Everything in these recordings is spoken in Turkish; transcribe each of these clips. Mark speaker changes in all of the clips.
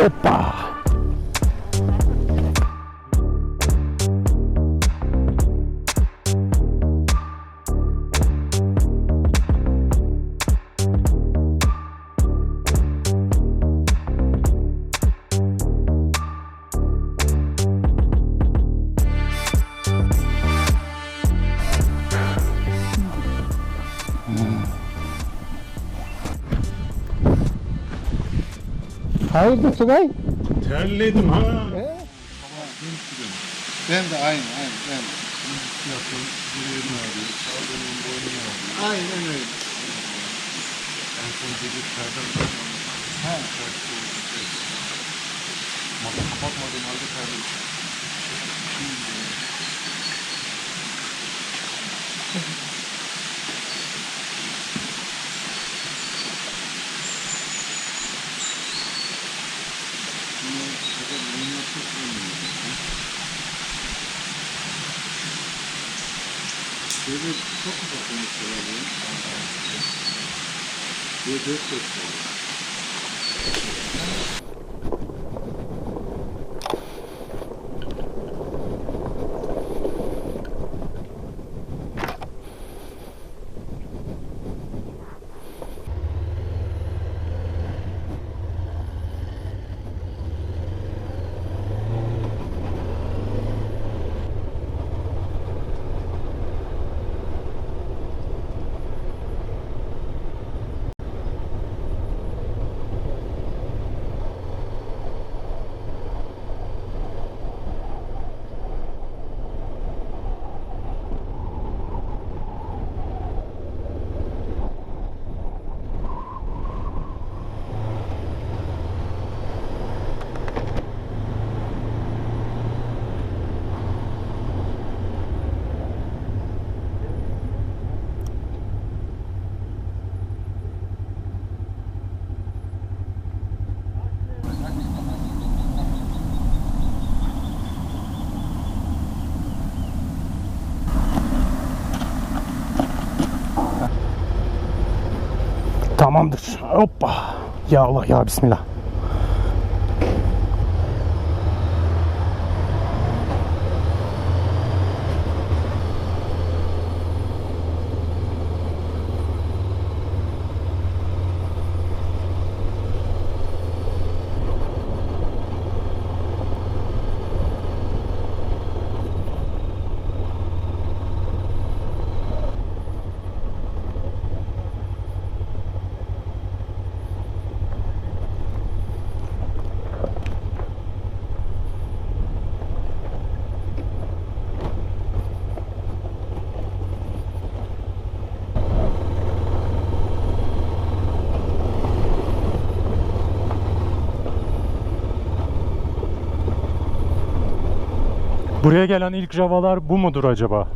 Speaker 1: Hoppa. Hayırdır Tugay?
Speaker 2: Terledim ha.
Speaker 3: Ben de aynı, aynı, ben de.
Speaker 2: Yapın, bileğim ağrıyor, sağ benim boynum ağrıyor.
Speaker 3: Aynen öyle.
Speaker 2: En son gece terden kalkmam.
Speaker 3: Ha.
Speaker 2: Tersi oldu. Masa kapatmadığım halde terledim.
Speaker 3: Böyle çok ufak konuşuyorlar ya. Bir dört dört
Speaker 1: Tamamdır. Hoppa. Ya Allah ya Bismillah. Buraya gelen ilk javalar bu mudur acaba?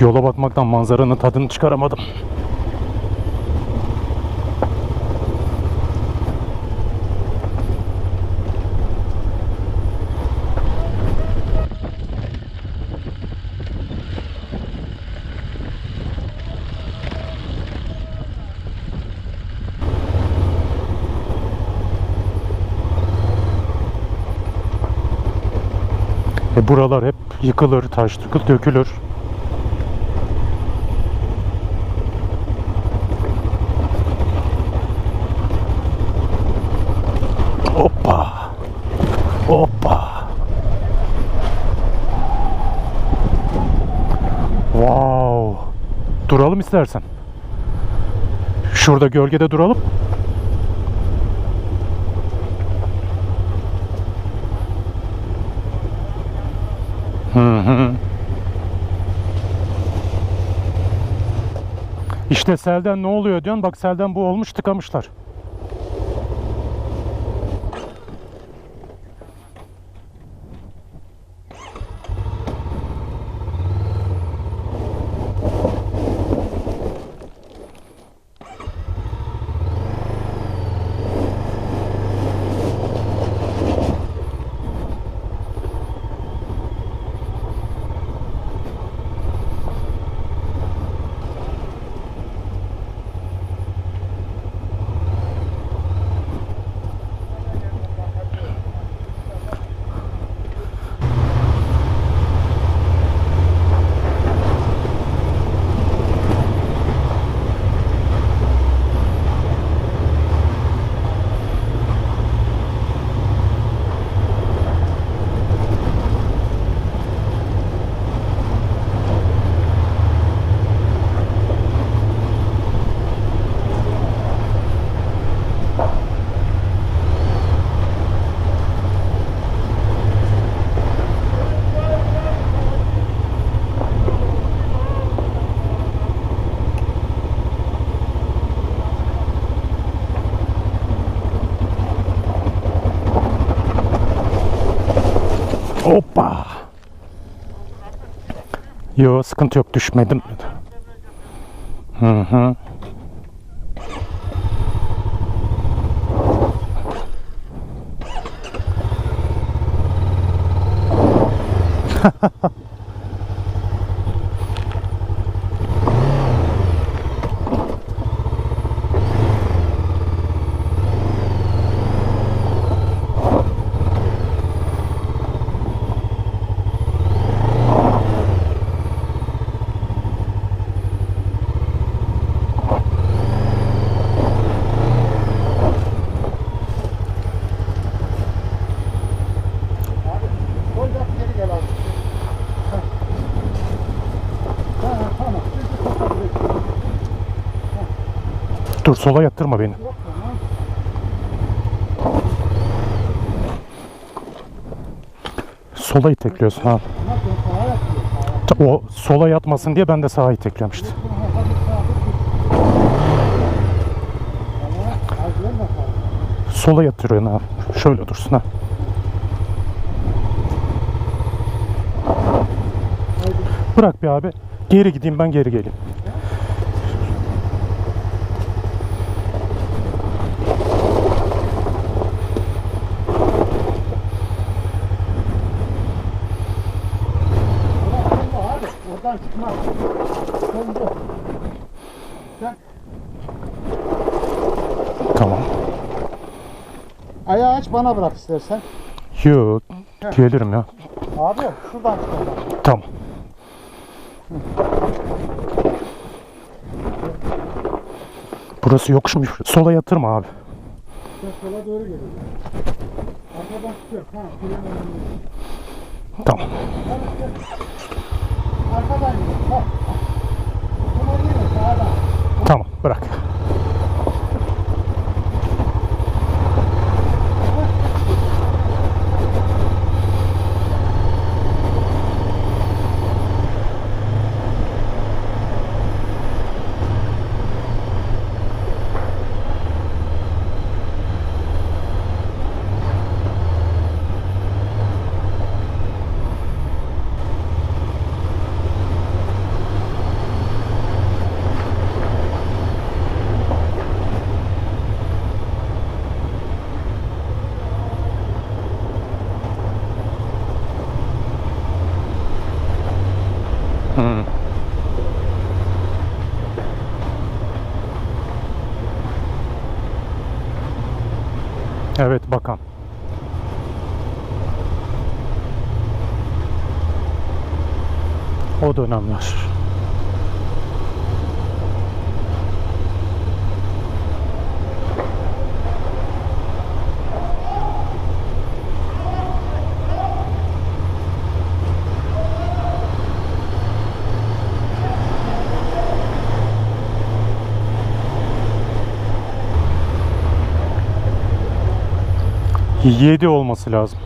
Speaker 1: Yola bakmaktan manzaranın tadını çıkaramadım. E buralar hep yıkılır, taş dökül- dökülür. Hoppa. Hoppa. Wow. Duralım istersen. Şurada gölgede duralım. İşte selden ne oluyor diyorsun. Bak selden bu olmuş tıkamışlar. Hoppa. Yo sıkıntı yok düşmedim. Hı hı.
Speaker 3: Koyacak geri gel abi. Heh. Ha, tamam. Şimdi kapatırız.
Speaker 1: Dur sola yatırma beni. Sola itekliyorsun ha. O sola yatmasın diye ben de sağa itekliyorum işte. Sola yatırıyorsun ha. Şöyle dursun ha. Bırak bir abi. Geri gideyim ben geri geleyim.
Speaker 3: Bana bırak istersen.
Speaker 1: Yok. Gelirim ya.
Speaker 3: Abi şuradan çıkalım.
Speaker 1: Tamam. Burası yokuşmuş. Sola yatırma abi.
Speaker 3: Sola doğru geliyorsun. Arkadan tutuyor. Ha.
Speaker 1: Tamam.
Speaker 3: Arkadan gidiyor.
Speaker 1: Tamam bırak. Hı. Evet bakan. Dönemler. Yedi olması lazım.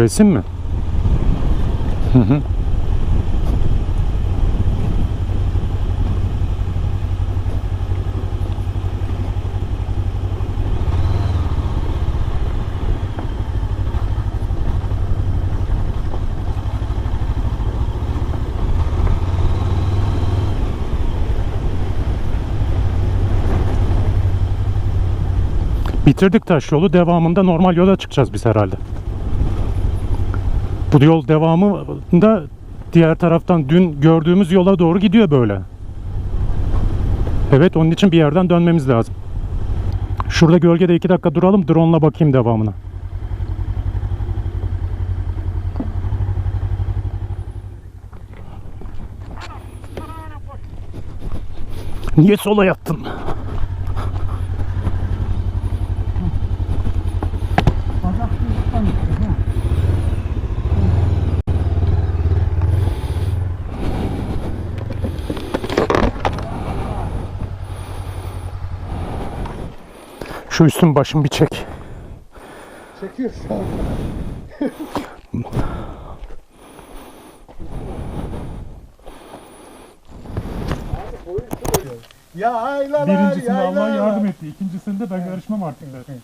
Speaker 1: Resim mi? Hı hı. Bitirdik taş yolu. Devamında normal yola çıkacağız biz herhalde. Bu yol devamında diğer taraftan dün gördüğümüz yola doğru gidiyor böyle. Evet onun için bir yerden dönmemiz lazım. Şurada gölgede iki dakika duralım. Drone'la bakayım devamına. Niye sola yattın? Şu üstüm başım bir çek.
Speaker 3: Çekiyor şu an. Ya aylalar
Speaker 1: Birincisinde Allah yardım etti. İkincisinde ben karışmam artık zaten.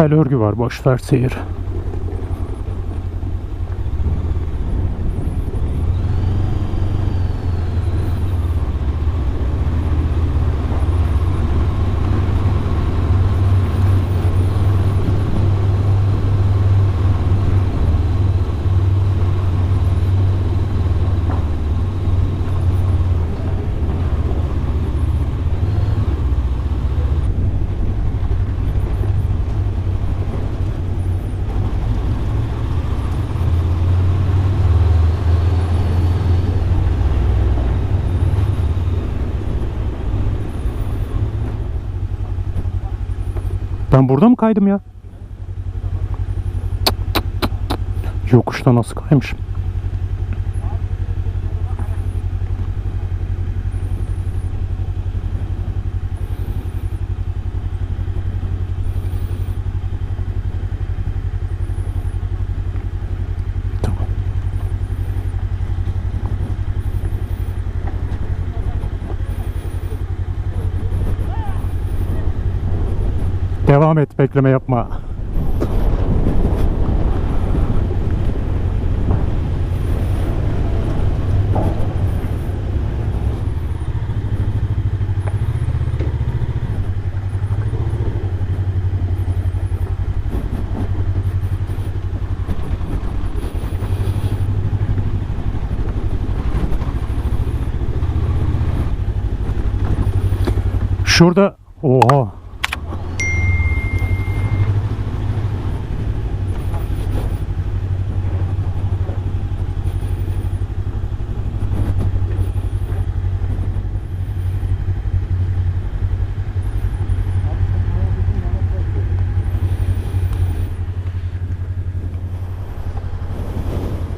Speaker 1: Tel örgü var boş ver seyir. Ben burada mı kaydım ya? Yokuşta nasıl kaymışım? Devam et, bekleme yapma. Şurada oha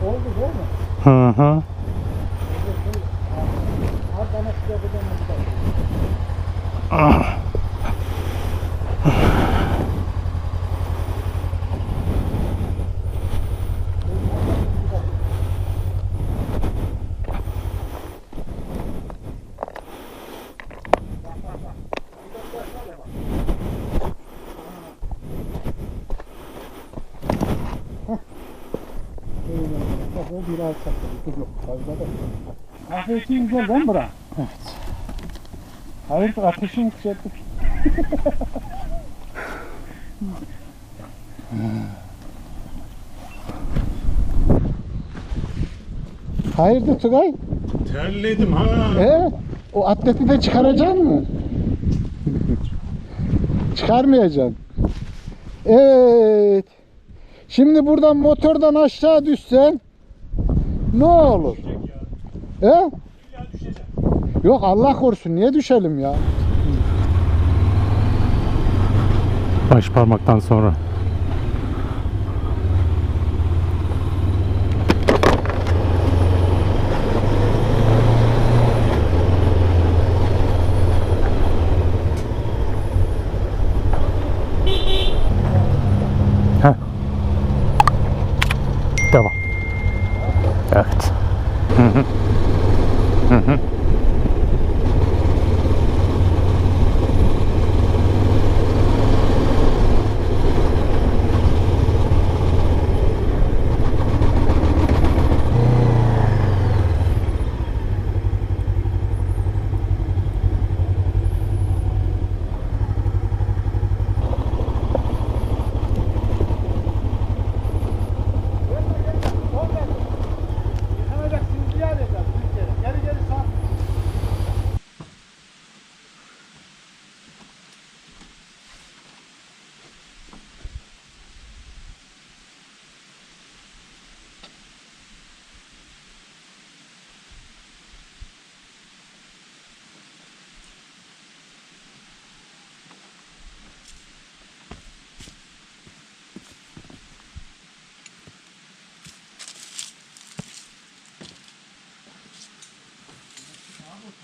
Speaker 3: Oldu değil mi?
Speaker 1: Hı hı.
Speaker 3: Abi bana size bir tane bir tane. O bir alçak. Bir yok. Fazla da. İçin güzel değil mi bura? Evet. Hayır ateşin yükseltti. Hayırdır Tugay?
Speaker 2: Terledim ha.
Speaker 3: Ee, o atleti de çıkaracaksın mı? Çıkarmayacaksın. Evet. Şimdi buradan motordan aşağı düşsen ne olur? He? Yok Allah korusun niye düşelim ya?
Speaker 1: Baş parmaktan sonra. Heh. Devam. Evet. Hı hı.